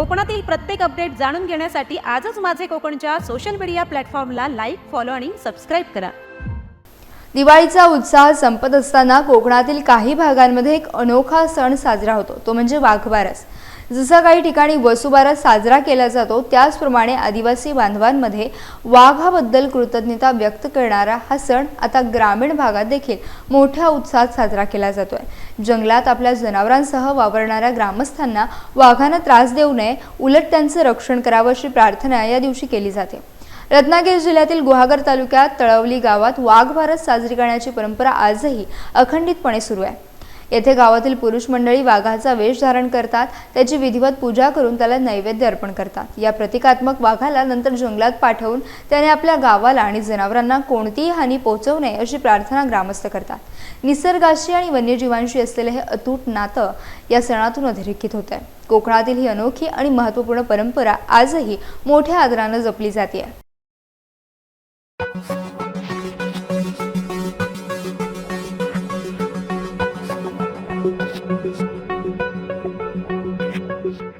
कोकणातील प्रत्येक अपडेट जाणून घेण्यासाठी आजच माझे कोकणच्या सोशल मीडिया प्लॅटफॉर्मला लाईक फॉलो आणि सबस्क्राईब करा. दिवाळीचा उत्साह संपत असताना कोकणातील काही भागांमध्ये एक अनोखा सण साजरा होतो. तो म्हणजे वाघबारस. जसा काही ठिकाणी वसुबारा साजरा केला जातो त्याचप्रमाणे आदिवासी बांधवांमध्ये वाघाबद्दल कृतज्ञता व्यक्त करणारा हा सण आता ग्रामीण भागात देखील मोठ्या उत्साहात साजरा केला जातोय. जंगलात आपल्या जनावरांसह वावरणाऱ्या ग्रामस्थांना वाघांना त्रास देऊ नये उलट त्यांचं रक्षण करावं अशी प्रार्थना या दिवशी केली जाते. रत्नागिरी जिल्ह्यातील गुहागर तालुक्यात तळवली गावात वाघ भारत साजरी करण्याची परंपरा आजही अखंडितपणे सुरू आहे. येथे गावातील पुरुष मंडळी वाघाचा वेश धारण करतात त्याची विधिवत पूजा करून त्याला नैवेद्य अर्पण करतात. या प्रतिकात्मक वाघाला नंतर जंगलात पाठवून त्याने आपल्या गावाला आणि जनावरांना कोणतीही हानी पोहोचवू नये अशी प्रार्थना ग्रामस्थ करतात. निसर्गाशी आणि वन्यजीवांशी असलेले हे अतूट नातं या सणातून अधोरेखित होत आहे कोकणातील ही अनोखी आणि महत्त्वपूर्ण परंपरा आजही मोठ्या आदरानं जपली जाते Thank you.